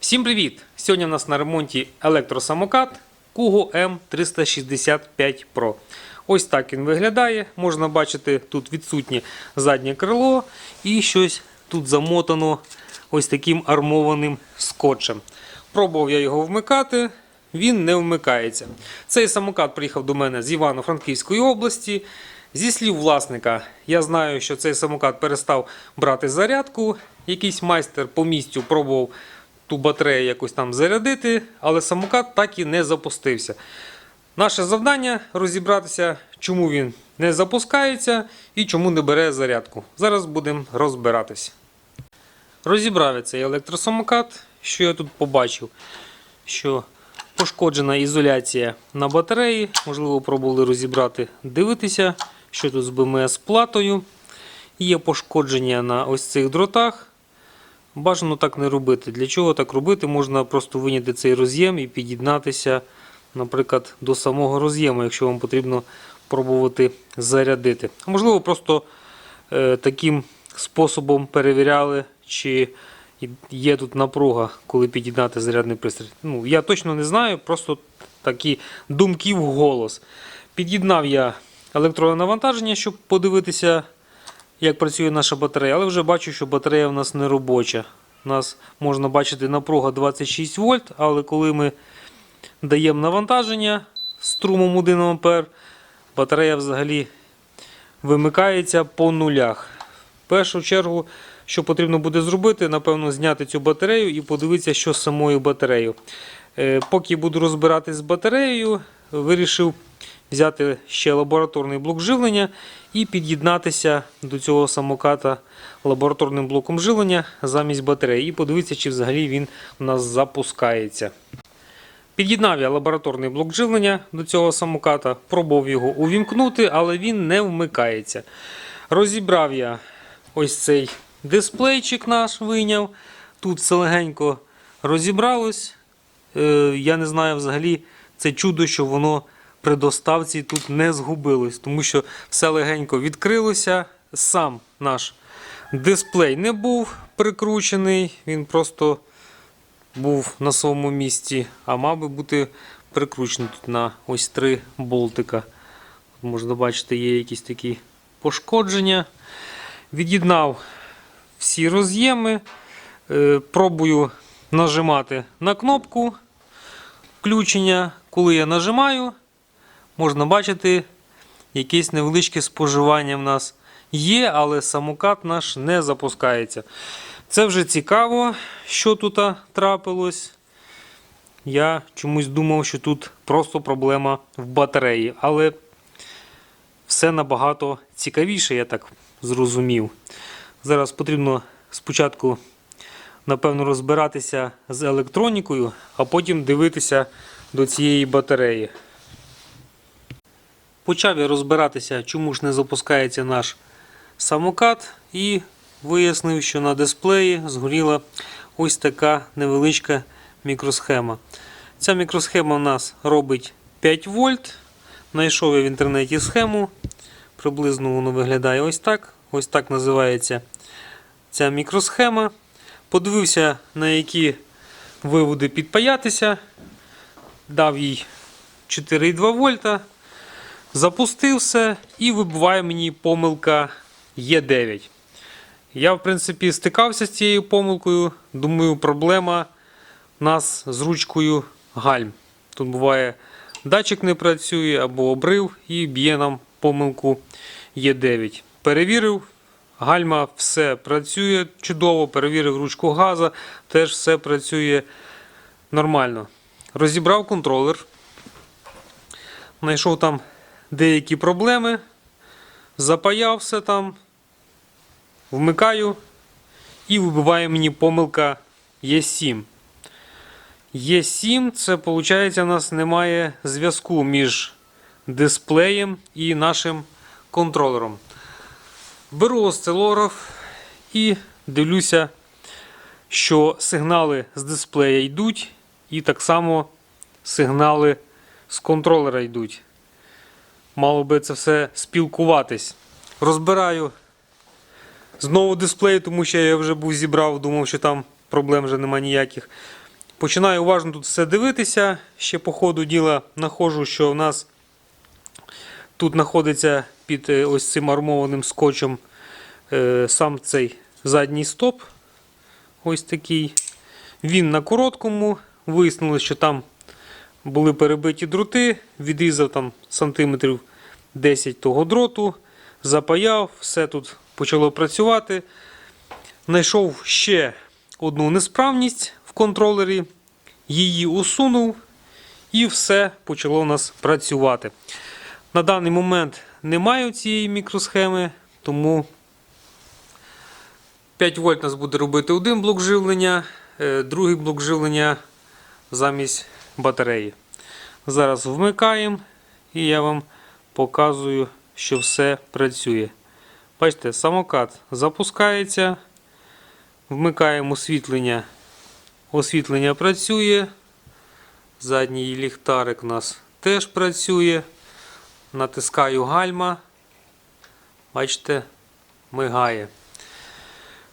Всім привіт! Сьогодні у нас на ремонті електросамокат Kugo M365 Pro. Ось так він виглядає. Можна бачити, тут відсутнє заднє крило і щось тут замотано ось таким армованим скотчем. Пробував я його вмикати, він не вмикається. Цей самокат приїхав до мене з Івано-Франківської області. Зі слів власника, я знаю, що цей самокат перестав брати зарядку. Якийсь майстер по місцю пробував ту батарею якось там зарядити, але самокат так і не запустився. Наше завдання розібратися, чому він не запускається і чому не бере зарядку. Зараз будемо розбиратись. Розібрав цей електросамокат. Що я тут побачив? Що пошкоджена ізоляція на батареї. Можливо, пробували розібрати, дивитися, що тут з БМС платою. Є пошкодження на ось цих дротах. Бажано так не робити. Для чого так робити? Можна просто виняти цей роз'єм і під'єднатися, наприклад, до самого роз'єму, якщо вам потрібно пробувати зарядити. Можливо, просто е, таким способом перевіряли, чи є тут напруга, коли під'єднати зарядний пристрій. Ну, я точно не знаю, просто такі думки в голос. Під'єднав я електронне навантаження, щоб подивитися, як працює наша батарея, але вже бачу, що батарея в нас не робоча. У нас можна бачити напруга 26 вольт, але коли ми даємо навантаження струмом 1 А, батарея взагалі вимикається по нулях. В першу чергу, що потрібно буде зробити, напевно, зняти цю батарею і подивитися, що з самою батареєю. Е, Поки буду розбиратись з батареєю, вирішив взяти ще лабораторний блок живлення і під'єднатися до цього самоката лабораторним блоком живлення замість батареї. І подивитися, чи взагалі він у нас запускається. Під'єднав я лабораторний блок живлення до цього самоката, пробував його увімкнути, але він не вмикається. Розібрав я ось цей дисплейчик наш вийняв. Тут все легенько розібралось. Е, я не знаю взагалі це чудо, що воно при доставці тут не згубилось, тому що все легенько відкрилося. Сам наш дисплей не був прикручений, він просто був на своєму місці, а мав би бути прикручений тут на ось три болтика. Можна бачити, є якісь такі пошкодження. Від'єднав всі роз'єми. Е, Пробую нажимати на кнопку включення. Коли я нажимаю, можна бачити, якесь невеличке споживання в нас є, але самокат наш не запускається. Це вже цікаво, що тут трапилось. Я чомусь думав, що тут просто проблема в батареї, але все набагато цікавіше, я так зрозумів. Зараз потрібно спочатку, напевно, розбиратися з електронікою, а потім дивитися до цієї батареї. Почав я розбиратися, чому ж не запускається наш самокат, і вияснив, що на дисплеї згоріла ось така невеличка мікросхема. Ця мікросхема у нас робить 5 вольт. Знайшов я в інтернеті схему. Приблизно воно виглядає ось так. Ось так називається ця мікросхема. Подивився, на які виводи підпаятися. Дав їй 4,2 вольта. Запустив все і вибиває мені помилка Е9. Я, в принципі, стикався з цією помилкою. Думаю, проблема у нас з ручкою гальм. Тут буває, датчик не працює або обрив і б'є нам помилку Е9. Перевірив, гальма все працює чудово, перевірив ручку газа, теж все працює нормально. Розібрав контролер. Знайшов там деякі проблеми. Запаяв все там. Вмикаю і вибиває мені помилка Е7. Е7 це виходить, у нас немає зв'язку між дисплеєм і нашим контролером. Беру осцилограф і дивлюся, що сигнали з дисплея йдуть, і так само сигнали з контролера йдуть. Мало би це все спілкуватись. Розбираю знову дисплей, тому що я вже був зібрав, думав, що там проблем вже нема ніяких. Починаю уважно тут все дивитися. Ще по ходу діла знаходжу, що в нас тут знаходиться під е, ось цим армованим скотчем е, сам цей задній стоп. Ось такий. Він на короткому. Вияснили, що там були перебиті дроти, відрізав там сантиметрів 10 того дроту, запаяв, все тут почало працювати. Знайшов ще одну несправність в контролері, її усунув і все почало у нас працювати. На даний момент немає цієї мікросхеми, тому 5 вольт нас буде робити один блок живлення, е, другий блок живлення замість батареї. Зараз вмикаємо і я вам показую, що все працює. Бачите, самокат запускається. Вмикаємо освітлення. Освітлення працює. Задній ліхтарик у нас теж працює. Натискаю гальма. Бачите, мигає.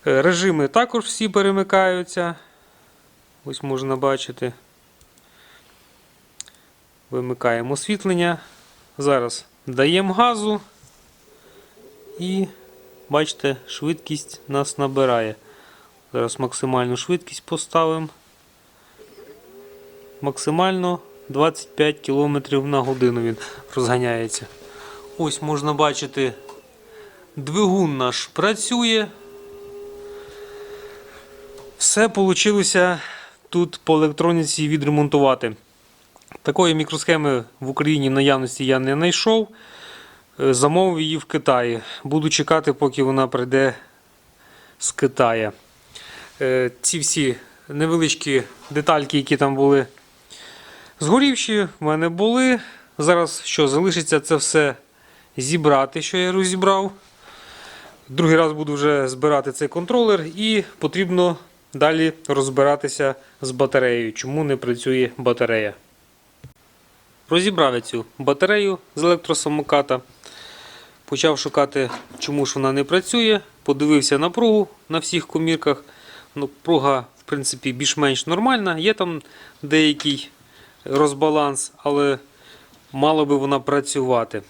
Е, Режими також всі перемикаються. Ось можна бачити. Вимикаємо освітлення. Зараз даємо газу. І бачите, швидкість нас набирає. Зараз максимальну швидкість поставимо. Максимально 25 км на годину він розганяється. Ось можна бачити, двигун наш працює. Все вийшло тут по електроніці відремонтувати. Такої мікросхеми в Україні в наявності я не знайшов. Е, Замовив її в Китаї. Буду чекати, поки вона прийде з Китаю. Е, Ці всі невеличкі детальки, які там були згорівші, в мене були. Зараз що залишиться це все зібрати, що я розібрав. Другий раз буду вже збирати цей контролер і потрібно далі розбиратися з батареєю, чому не працює батарея. Розібрав цю батарею з електросамоката. Почав шукати, чому ж вона не працює. Подивився напругу на всіх комірках. Ну, Пруга, в принципі, більш-менш нормальна. Є там деякий розбаланс, але мала би вона працювати.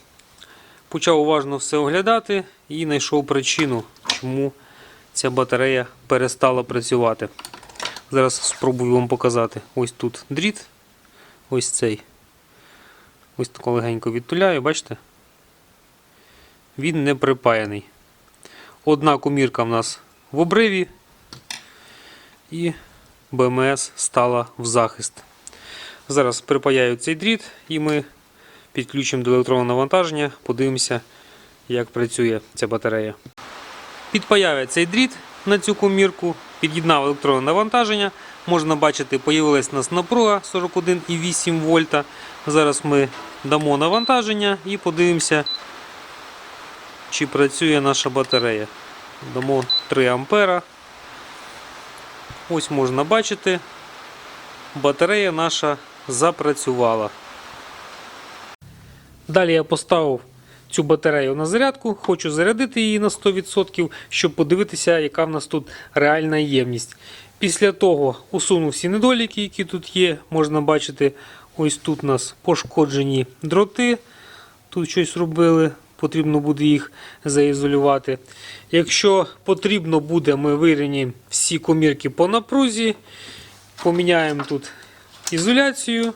Почав уважно все оглядати і знайшов причину, чому ця батарея перестала працювати. Зараз спробую вам показати. Ось тут дріт, ось цей. Ось тако легенько відтуляю, бачите? Він не припаяний. Одна комірка в нас в обриві, і БМС стала в захист. Зараз припаяю цей дріт і ми підключимо до електронного навантаження, подивимося, як працює ця батарея. Підпаяв я цей дріт на цю комірку, під'єднав електронне навантаження. Можна бачити, появилась у нас напруга 41,8 вольта. Зараз ми дамо навантаження і подивимося, чи працює наша батарея. Дамо 3 ампера. Ось можна бачити, батарея наша запрацювала. Далі я поставив цю батарею на зарядку, хочу зарядити її на 100%, щоб подивитися, яка в нас тут реальна ємність. Після того усунув всі недоліки, які тут є. Можна бачити, ось тут у нас пошкоджені дроти. Тут щось робили, потрібно буде їх заізолювати. Якщо потрібно буде, ми вирівняємо всі комірки по напрузі, поміняємо тут ізоляцію,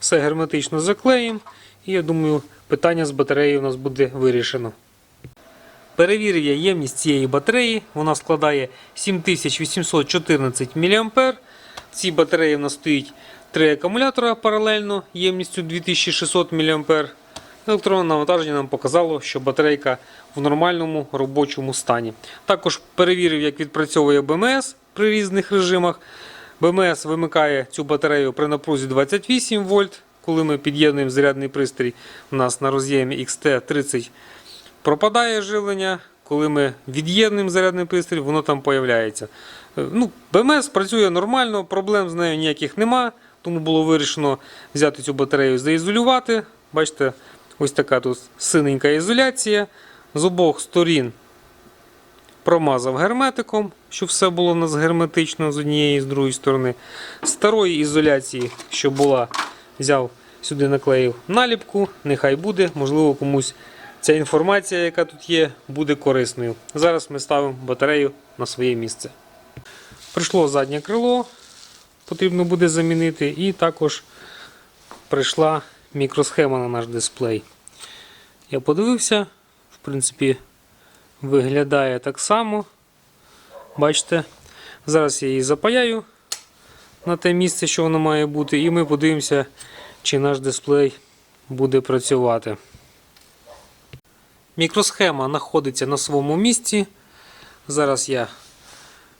все герметично заклеїмо. І я думаю, питання з батареєю у нас буде вирішено. Перевірив я ємність цієї батареї. Вона складає 7814 мА. В цій батареї в нас стоїть три акумулятора паралельно ємністю 2600 мА. Електронне навантаження нам показало, що батарейка в нормальному робочому стані. Також перевірив, як відпрацьовує БМС при різних режимах. БМС вимикає цю батарею при напрузі 28 вольт. Коли ми під'єднуємо зарядний пристрій, у нас на роз'ємі XT30 пропадає живлення. Коли ми від'єднуємо зарядний пристрій, воно там появляється. Е, Ну, БМС працює нормально, проблем з нею ніяких нема. Тому було вирішено взяти цю батарею заізолювати. Бачите, ось така тут синенька ізоляція. З обох сторін промазав герметиком, щоб все було у нас герметично з однієї і з другої сторони. Старої ізоляції, що була, взяв сюди наклеїв наліпку, нехай буде, можливо, комусь ця інформація, яка тут є, буде корисною. Зараз ми ставимо батарею на своє місце. Прийшло заднє крило, потрібно буде замінити, і також прийшла мікросхема на наш дисплей. Я подивився, в принципі, виглядає так само. Бачите, зараз я її запаяю на те місце, що воно має бути, і ми подивимося, чи наш дисплей буде працювати. Мікросхема знаходиться на своєму місці. Зараз я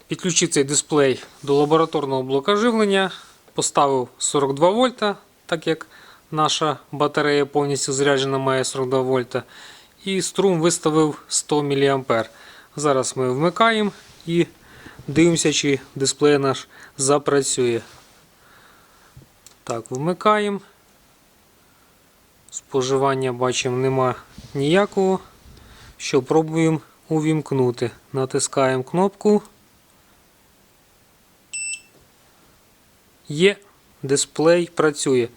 підключив цей дисплей до лабораторного блока живлення, поставив 42 вольта, так як наша батарея повністю заряджена має 42 вольта. І струм виставив 100 мА. Зараз ми вмикаємо і дивимося, чи дисплей наш запрацює. Так, вмикаємо. Споживання бачимо нема ніякого. Що пробуємо увімкнути. Натискаємо кнопку. Є, дисплей працює.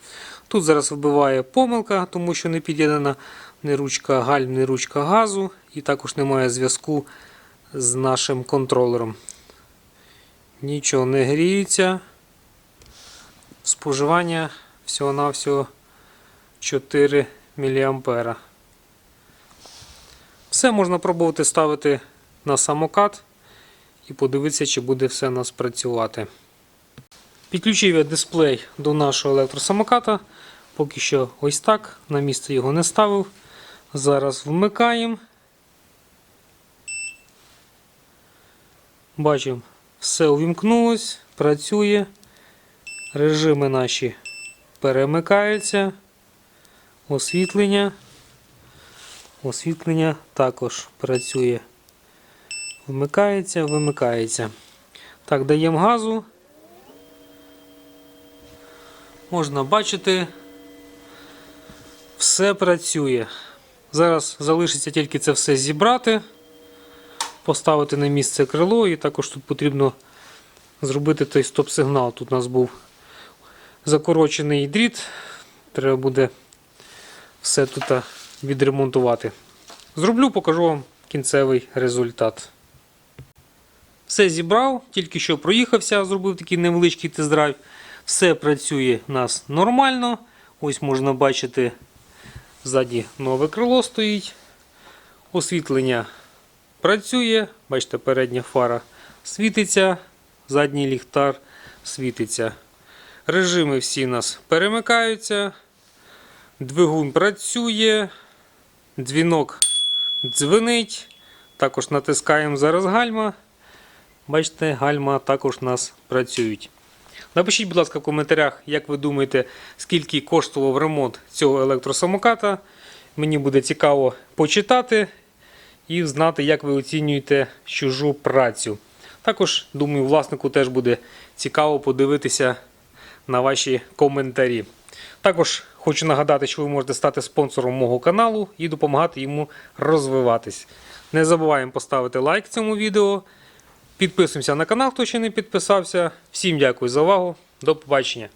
Тут зараз вибиває помилка, тому що не під'єднана ні ручка гальм, ні ручка газу, і також немає зв'язку з нашим контролером. Нічого не гріється. Споживання всього-навсього 4 мА. Все можна пробувати ставити на самокат і подивитися, чи буде все у нас працювати. Підключив я дисплей до нашого електросамоката. Поки що ось так. На місце його не ставив. Зараз вмикаємо. Бачимо, все увімкнулось, працює. Режими наші перемикаються. Освітлення. Освітлення також працює. Вмикається, вимикається. Так, даємо газу. Можна бачити, все працює. Зараз залишиться тільки це все зібрати, поставити на місце крило, і також тут потрібно зробити той стоп-сигнал. Тут у нас був закорочений дріт. Треба буде все тут відремонтувати. Зроблю, покажу вам кінцевий результат. Все зібрав, тільки що проїхався, зробив такий невеличкий тест-драйв. Все працює у нас нормально. Ось можна бачити, ззаді нове крило стоїть. Освітлення працює. Бачите, передня фара світиться, задній ліхтар світиться. Режими всі у нас перемикаються. Двигун працює. Дзвінок дзвенить. Також натискаємо зараз гальма. Бачите, гальма також у нас працюють. Напишіть, будь ласка, в коментарях, як ви думаєте, скільки коштував ремонт цього електросамоката. Мені буде цікаво почитати і знати, як ви оцінюєте чужу працю. Також, думаю, власнику теж буде цікаво подивитися на ваші коментарі. Також хочу нагадати, що ви можете стати спонсором мого каналу і допомагати йому розвиватись. Не забуваємо поставити лайк цьому відео. Підписуємося на канал, хто ще не підписався. Всім дякую за увагу. До побачення.